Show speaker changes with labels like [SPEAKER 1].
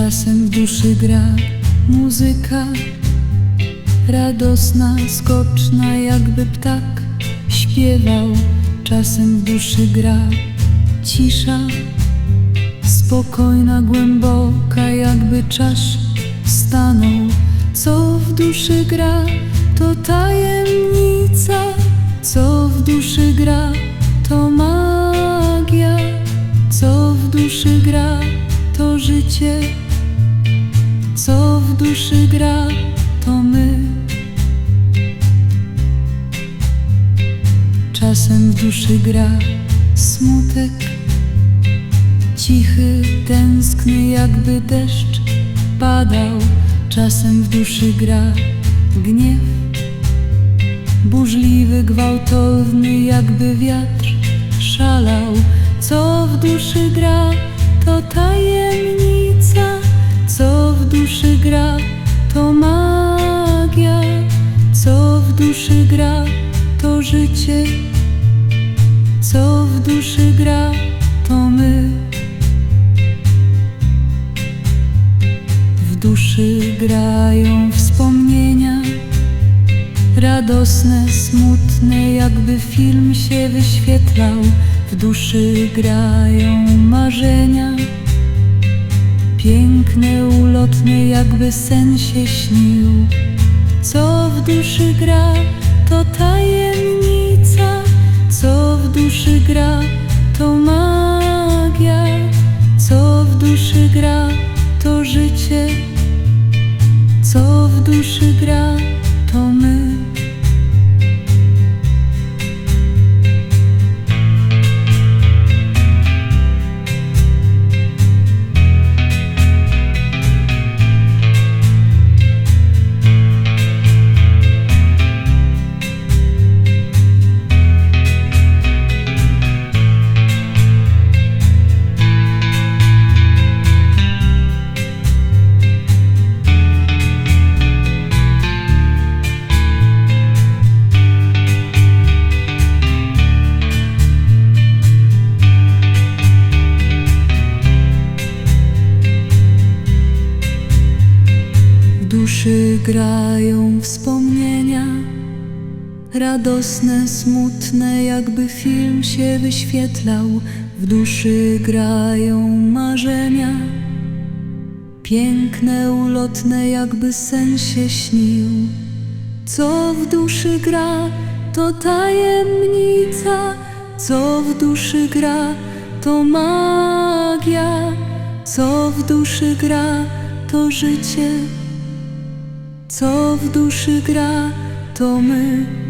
[SPEAKER 1] Czasem w duszy gra muzyka. Radosna, skoczna, jakby ptak śpiewał. Czasem w duszy gra cisza. Spokojna, głęboka, jakby czas stanął. Co w duszy gra, to tajemnica. Co w duszy gra, to magia. Co w duszy gra, to życie duszy gra, to my. Czasem w duszy gra smutek Cichy, tęskny, jakby deszcz padał. Czasem w duszy gra gniew Burzliwy, gwałtowny, jakby wiatr szalał. Co w duszy gra, to tajemnica gra, to magia Co w duszy gra, to życie. Co w duszy gra, to my. W duszy grają wspomnienia Radosne, smutne, jakby film się wyświetlał. W duszy grają marzenia Piękne, ulotne, jakby sen się śnił. Co w duszy gra, to tajemnica. Co w duszy gra, to magia. Co w duszy gra, to życie. Co w duszy gra, duszy grają wspomnienia Radosne, smutne, jakby film się wyświetlał. W duszy grają marzenia Piękne, ulotne, jakby sen się śnił. Co w duszy gra, to tajemnica. Co w duszy gra, to magia. Co w duszy gra, to życie co w duszy gra, to my.